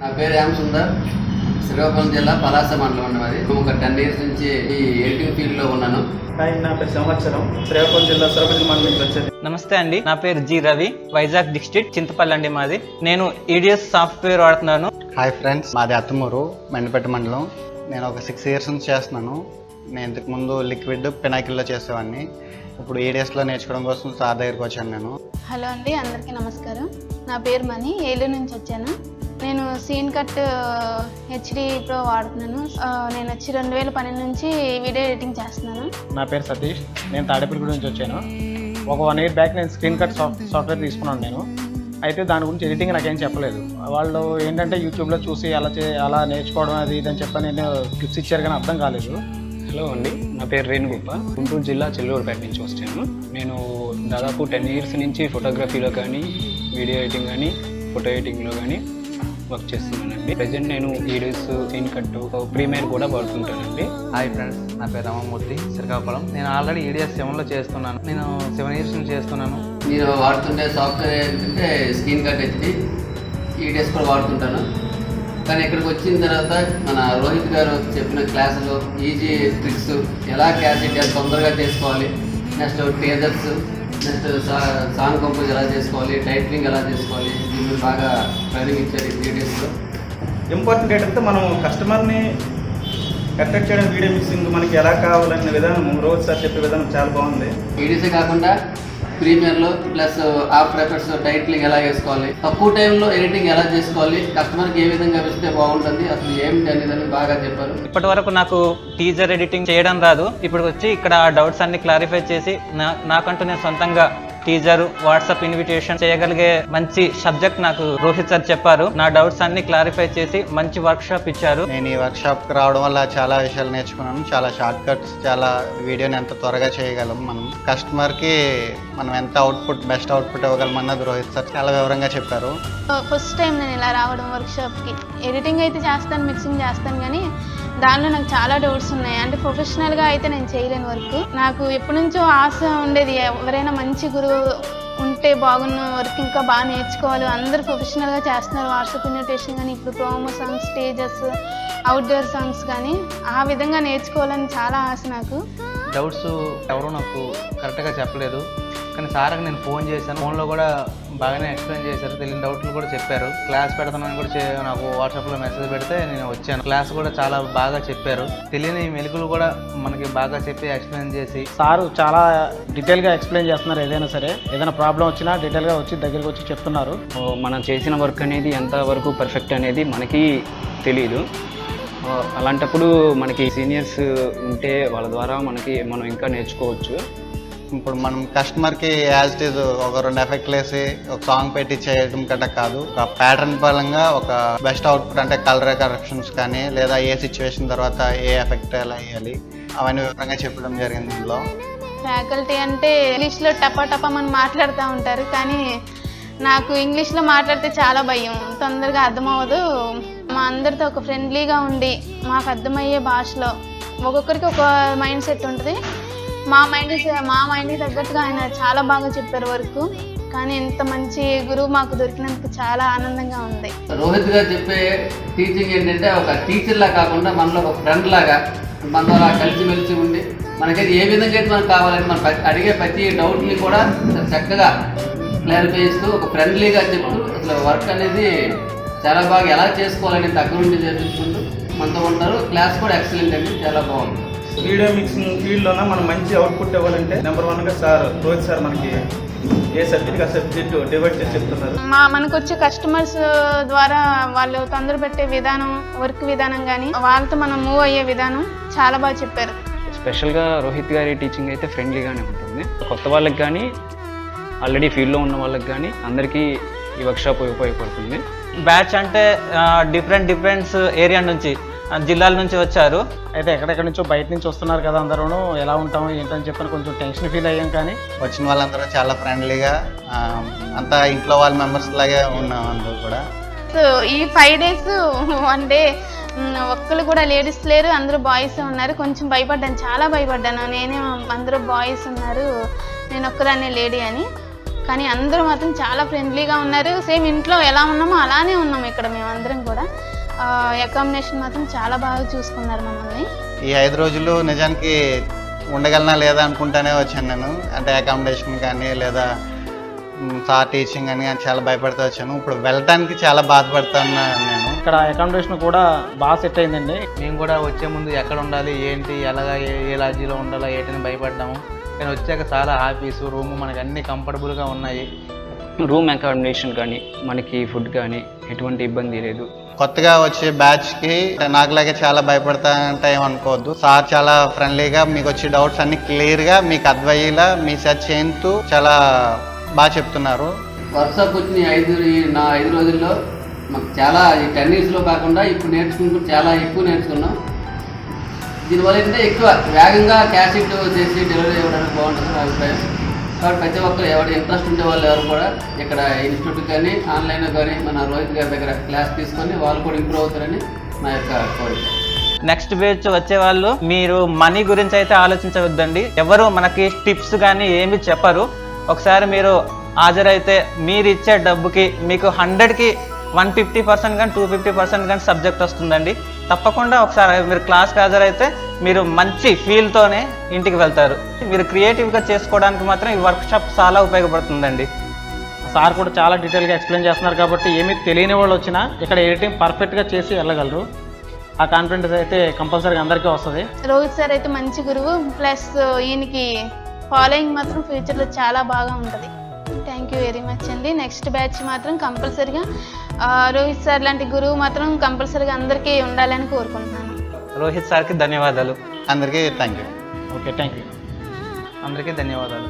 నా పేరు యామ్ సుందర్. శ్రీకాకుళం జిల్లా పలాస మండలం ఉన్నది ఒక టెన్ ఇయర్స్ నుంచి ఈ ఎడిటింగ్ ఫీల్డ్లో ఉన్నాను నా పేరు సంవత్సరం శ్రీకాకుళం జిల్లా సరపతి మండలం నుంచి వచ్చేది. నమస్తే అండి నా పేరు జి రవి వైజాగ్ డిస్ట్రిక్ట్ చింతపల్లి అండి మాది. నేను ఈడిఎస్ సాఫ్ట్వేర్ వాడుతున్నాను. హాయ్ ఫ్రెండ్స్ మాది అత్తమూరు మెండపేట మండలం. నేను ఒక సిక్స్ ఇయర్స్ నుంచి చేస్తున్నాను. నేను ఇంతకు ముందు లిక్విడ్ పినాకిల్లో చేసేవాడిని. ఇప్పుడు ఏడిఎస్లో నేర్చుకోవడం కోసం సార్ దగ్గరికి వచ్చాను నేను. హలో అండి అందరికీ నమస్కారం. నా పేరు మణి ఏలూరు నుంచి వచ్చాను. నేను సీన్ కట్ హెచ్డి ప్రో వాడుతున్నాను. నేను వచ్చి రెండు వేల పన్నెండు నుంచి వీడియో ఎడిటింగ్ చేస్తున్నాను. నా పేరు సతీష్. నేను తాడేపల్లి నుంచి వచ్చాను. ఒక వన్ ఇయర్ బ్యాక్ నేను స్క్రీన్ కట్ సాఫ్ట్ సాఫ్ట్వేర్ తీసుకున్నాను నేను. అయితే దాని గురించి ఎడిటింగ్ నాకేం చెప్పలేదు. వాళ్ళు ఏంటంటే యూట్యూబ్లో చూసి అలా చే అలా నేర్చుకోవడం అది ఇది అని చెప్పని నేను టిప్స్ ఇచ్చారు కానీ అర్థం కాలేదు. హలో అండి. నా పేరు రేణుగోప గుంటూరు జిల్లా చెల్లూరుపేట నుంచి వచ్చాను. నేను దాదాపు టెన్ ఇయర్స్ నుంచి ఫోటోగ్రఫీలో కానీ వీడియో ఎడిటింగ్ కానీ ఫోటో ఎడిటింగ్లో కానీ వర్క్ చేస్తున్నానండి. ప్రజెంట్ నేను ఈడీస్ సీన్ కట్టు ప్రీమియర్ కూడా వాడుతుంటానండి. హాయ్ ఫ్రెండ్స్ నా పేరు రామమూర్తి శ్రీకాకుళం నేను ఆల్రెడీ ఈడిఎస్ సెవెన్లో చేస్తున్నాను. నేను సెవెన్ ఇయర్స్ నుంచి చేస్తున్నాను. నేను వాడుతుండే సాఫ్ట్వేర్ ఏంటంటే స్క్రీన్ కట్ హెచ్డి ఈ డేస్ కూడా వాడుతుంటాను. కానీ ఇక్కడికి వచ్చిన తర్వాత మన రోహిత్ గారు చెప్పిన క్లాసులు ఈజీ ట్రిక్స్ ఎలా ఎలా తొందరగా చేసుకోవాలి next teasers next song compose ఎలా చేసుకోవాలి టైటిలింగ్ ఎలా చేసుకోవాలి దీన్ని బాగా ట్రైనింగ్ ఇచ్చారు ఇంపార్టెంట్ ఏంటంటే మనం కస్టమర్ని అట్రాక్ట్ చేయడం వీడియో మిక్సింగ్ మనకి ఎలా కావాలనే విధానం రోజు సార్ చెప్పే విధానం చాలా బాగుంది. ఈడీసీ కాకుండా ప్రీమియర్లో ప్లస్ ఆఫ్టర్ ఎఫెక్ట్స్ టైటిలింగ్ ఎలా వేసుకోవాలి? తక్కువ టైంలో ఎడిటింగ్ ఎలా చేసుకోవాలి? కస్టమర్కి ఏ విధంగా ఇస్తే బాగుంటుంది? అసలు ఏమిటి అనేది బాగా చెప్పారు. ఇప్పటి వరకు నాకు టీజర్ ఎడిటింగ్ చేయడం రాదు. ఇప్పుడు వచ్చి ఇక్కడ డౌట్స్ అన్ని క్లారిఫై చేసి నా నాకంటూ నేను సొంతంగా టీజర్ వాట్సాప్ ఇన్విటేషన్ చేయగలిగే మంచి సబ్జెక్ట్ నాకు రోహిత్ సార్ చెప్పారు. నా డౌట్స్ అన్ని క్లారిఫై చేసి మంచి వర్క్ షాప్ ఇచ్చారు. నేను ఈ వర్క్షాప్కి రావడం వల్ల చాలా విషయాలు నేర్చుకున్నాను. చాలా షార్ట్ కట్స్ చాలా వీడియోని ఎంత త్వరగా చేయగలం మనం. కస్టమర్కి మనం ఎంత అవుట్పుట్ బెస్ట్ అవుట్పుట్ ఇవ్వగలం అన్నది రోహిత్ సార్ చాలా వివరంగా చెప్పారు. ఫస్ట్ టైం నేను ఇలా రావడం వర్క్షాప్కి. ఎడిటింగ్ అయితే చేస్తాను మిక్సింగ్ చేస్తాను కానీ దానిలో నాకు చాలా డౌట్స్ ఉన్నాయి. అంటే ప్రొఫెషనల్గా అయితే నేను చేయలేను వర్క్. నాకు ఎప్పటి నుంచో ఆశ ఉండేది ఎవరైనా మంచి గురువు ఉంటే బాగున్న వర్క్ ఇంకా బాగా నేర్చుకోవాలి. అందరూ ప్రొఫెషనల్గా చేస్తున్నారు. వాట్సాప్ ఇన్విటేషన్ కానీ ఇప్పుడు promo songs stages outdoor songs కానీ ఆ విధంగా నేర్చుకోవాలని చాలా ఆశ నాకు. డౌట్స్ ఎవరు నాకు కరెక్ట్గా చెప్పలేదు. కానీ సార్కి నేను ఫోన్ చేశాను. ఫోన్లో కూడా బాగానే ఎక్స్ప్లెయిన్ చేశారు. తెలియని డౌట్లు కూడా చెప్పారు. క్లాస్ పెడతానని కూడా చే- నాకు వాట్సాప్లో మెసేజ్ పెడితే నేను వచ్చాను. క్లాస్ కూడా చాలా బాగా చెప్పారు. తెలియని మెలుకులు కూడా మనకి బాగా చెప్పి ఎక్స్ప్లెయిన్ చేసి సారు చాలా డీటెయిల్గా ఎక్స్ప్లెయిన్ చేస్తున్నారు. ఏదైనా సరే ఏదైనా ప్రాబ్లం వచ్చినా డీటెయిల్గా వచ్చి దగ్గరికి వచ్చి చెప్తున్నారు. మనం చేసిన వర్క్ అనేది ఎంతవరకు పర్ఫెక్ట్ అనేది మనకి తెలియదు అలాంటప్పుడు మనకి సీనియర్స్ ఉంటే వాళ్ళ ద్వారా మనకి మనం ఇంకా నేర్చుకోవచ్చు. ఇప్పుడు మనం కస్టమర్కి యాజ్ ఇట్ ఈజ్ ఒక రెండు ఎఫెక్ట్లు వేసి ఒక సాంగ్ పెట్టి చేయడం కట్ట కాదు. ఒక ప్యాటర్న్ పరంగా ఒక బెస్ట్ అవుట్పుట్ అంటే కలర్ కరెక్షన్స్ కానీ లేదా ఏ సిచ్యువేషన్ తర్వాత ఏ ఎఫెక్ట్ ఎలా వేయాలి అవన్నీ వివరంగా చెప్పడం జరిగింది ఇందులో. ఫ్యాకల్టీ అంటే ఇంగ్లీష్లో టపా టపా మనం మాట్లాడుతూ ఉంటారు కానీ నాకు ఇంగ్లీష్లో మాట్లాడితే చాలా భయం. తొందరగా అర్థమవ్వదు. మా అందరితో ఒక ఫ్రెండ్లీగా ఉండి మాకు అర్థమయ్యే భాషలో ఒక్కొక్కరికి ఒక మైండ్ సెట్ ఉంటుంది. మా మైండ్ మా మైండ్కి తగ్గట్టుగా ఆయన చాలా బాగా చెప్పారు వరకు. కానీ ఇంత మంచి గురువు మాకు దొరికినందుకు చాలా ఆనందంగా ఉంది. రోహిత్ గారు చెప్పే టీచింగ్ ఏంటంటే ఒక టీచర్ లా కాకుండా మనలో ఒక ఫ్రెండ్ లాగా మనలో అలా కలిసిమెలిసి ఉండి మనకైతే ఏ విధంగా అయితే మనకు కావాలని మనం అడిగే ప్రతి డౌట్ని కూడా చక్కగా క్లారిఫై చేస్తూ ఒక ఫ్రెండ్లీగా చెప్తూ అసలు వర్క్ అనేది చాలా బాగా ఎలా చేసుకోవాలని దగ్గరుండి చేపించుకుంటూ మనతో ఉంటారు. క్లాస్ కూడా ఎక్సలెంట్ అండి చాలా బాగుంది. వీడియో మిక్సింగ్ ఫీల్డ్లోన మనం మంచి అవుట్పుట్ ఇవ్వాలంటే నెంబర్ వన్గా సార్ రోహిత్ సార్ మనకి ఏ సబ్జెక్ట్ ఆ సబ్జెక్ట్ డివైడ్ చేసి చెప్తున్నారు. మా మనకు వచ్చే కస్టమర్స్ ద్వారా వాళ్ళు తొందర పెట్టే విధానం వర్క్ విధానం కానీ వాళ్ళతో మనం మూవ్ అయ్యే విధానం చాలా బాగా చెప్పారు. స్పెషల్గా రోహిత్ గారి టీచింగ్ అయితే ఫ్రెండ్లీగానే ఉంటుంది. కొత్త వాళ్ళకి కానీ ఆల్రెడీ ఫీల్డ్లో ఉన్న వాళ్ళకి కానీ అందరికీ ఈ వర్క్షాప్ ఉపయోగపడుతుంది. బ్యాచ్ అంటే డిఫరెంట్ డిఫరెంట్ ఏరియా నుంచి జిల్లాల నుంచి వచ్చారు. అయితే ఎక్కడెక్కడి నుంచో బయట నుంచి వస్తున్నారు కదా అందరూ ఎలా ఉంటాము ఏంటని చెప్పని కొంచెం టెన్షన్ ఫీల్ అయ్యాం కానీ. వచ్చిన వాళ్ళందరూ చాలా ఫ్రెండ్లీగా అంతా ఇంట్లో వాళ్ళ మెంబర్స్ లాగే ఉన్నాం అందరూ కూడా. సో ఈ ఫైవ్ డేస్ వన్ డే ఒక్కరు కూడా లేడీస్ లేరు అందరూ బాయ్స్ ఉన్నారు. కొంచెం భయపడ్డాను చాలా భయపడ్డాను. నేనే అందరూ బాయ్స్ ఉన్నారు. నేను ఒక్కదాన్నే లేడీ అని. కానీ అందరూ మాత్రం చాలా ఫ్రెండ్లీగా ఉన్నారు. సేమ్ ఇంట్లో ఎలా ఉన్నామో అలానే ఉన్నాం ఇక్కడ మేమందరం కూడా. అకామిడేషన్ మాత్రం చాలా బాగా చూసుకున్నారు మమ్మల్ని. ఈ ఐదు రోజులు నిజానికి ఉండగలనా లేదా అనుకుంటానే వచ్చాను నేను. అంటే అకామిడేషన్ కానీ లేదా సార్ టీచింగ్ అని చాలా భయపడుతూ వచ్చాను. ఇప్పుడు వెళ్ళటానికి చాలా బాధపడుతున్నాను నేను. ఇక్కడ అకామిడేషన్ కూడా బాగా సెట్ అయిందండి. మేము కూడా వచ్చే ముందు ఎక్కడ ఉండాలి ఏంటి ఎలాగా ఏ ఏ లాడ్జీలో ఉండాలో ఏంటని భయపడ్డాము. కానీ వచ్చాక చాలా హ్యాపీస్ రూమ్ మనకి అన్ని కంఫర్టబుల్గా ఉన్నాయి. రూమ్ అకామిడేషన్ కానీ మనకి ఫుడ్ కానీ ఎటువంటి ఇబ్బంది లేదు. కొత్తగా వచ్చే బ్యాచ్కి నాకులాగే చాలా భయపడతా అంటే ఏమనుకోవద్దు. సార్ చాలా ఫ్రెండ్లీగా మీకు వచ్చే డౌట్స్ అన్ని క్లియర్గా మీకు అర్థమయ్యేలా మీ సెర్చ్ చేస్తూ చాలా బాగా చెప్తున్నారు. వర్క్షాప్ వచ్చిన ఐదు నా ఐదు రోజుల్లో మాకు చాలా ఈ టెన్ ఇయర్స్లో కాకుండా ఇప్పుడు నేర్చుకుంటూ చాలా ఎక్కువ నేర్చుకున్నాం. దీనివల్ల ఏంటంటే ఎక్కువ వేగంగా క్యాష్ చేసి డెలివరీ ఇవ్వడానికి బాగుంటుంది నా అభిప్రాయం. కాబట్టి ప్రతి ఒక్కరు ఎవరు ఇంట్రెస్ట్ ఉండే వాళ్ళు ఎవరు కూడా ఇక్కడ ఇన్స్టిట్యూట్ కానీ ఆన్లైన్ కానీ మన రోహిత్ గారి దగ్గర క్లాస్ తీసుకొని వాళ్ళు కూడా ఇంప్రూవ్ అవుతారని నా యొక్క కోరిక. నెక్స్ట్ బ్యాచ్ వచ్చే వాళ్ళు మీరు మనీ గురించి అయితే ఆలోచించవద్దండి. ఎవరు మనకి టిప్స్ కానీ ఏమి చెప్పరు. ఒకసారి మీరు హాజరైతే మీరు ఇచ్చే డబ్బుకి మీకు హండ్రెడ్కి వన్ ఫిఫ్టీ పర్సెంట్ కానీ టూ ఫిఫ్టీ పర్సెంట్ కానీ సబ్జెక్ట్ వస్తుందండి. తప్పకుండా ఒకసారి మీరు క్లాస్కి హాజరైతే మీరు మంచి ఫీల్తోనే ఇంటికి వెళ్తారు. మీరు క్రియేటివ్గా చేసుకోవడానికి మాత్రం ఈ వర్క్షాప్ చాలా ఉపయోగపడుతుందండి. సార్ కూడా చాలా డీటెయిల్గా ఎక్స్ప్లెయిన్ చేస్తున్నారు కాబట్టి ఏమీ తెలియని వాళ్ళు వచ్చినా ఇక్కడ ఎడిటింగ్ పర్ఫెక్ట్గా చేసి వెళ్ళగలరు. ఆ కాన్ఫిడెన్స్ అయితే కంపల్సరీగా అందరికీ వస్తుంది. రోహిత్ సార్ అయితే మంచి గురువు. ప్లస్ ఈయనకి ఫాలోయింగ్ మాత్రం ఫ్యూచర్లో చాలా బాగా ఉంటుంది. థ్యాంక్ యూ వెరీ మచ్ అండి. నెక్స్ట్ బ్యాచ్ మాత్రం కంపల్సరీగా రోహిత్ సార్ లాంటి గురువు మాత్రం కంపల్సరీగా అందరికీ ఉండాలని కోరుకుంటున్నాను. రోహిత్ సార్కి ధన్యవాదాలు. అందరికీ thank you okay thank you అందరికీ ధన్యవాదాలు.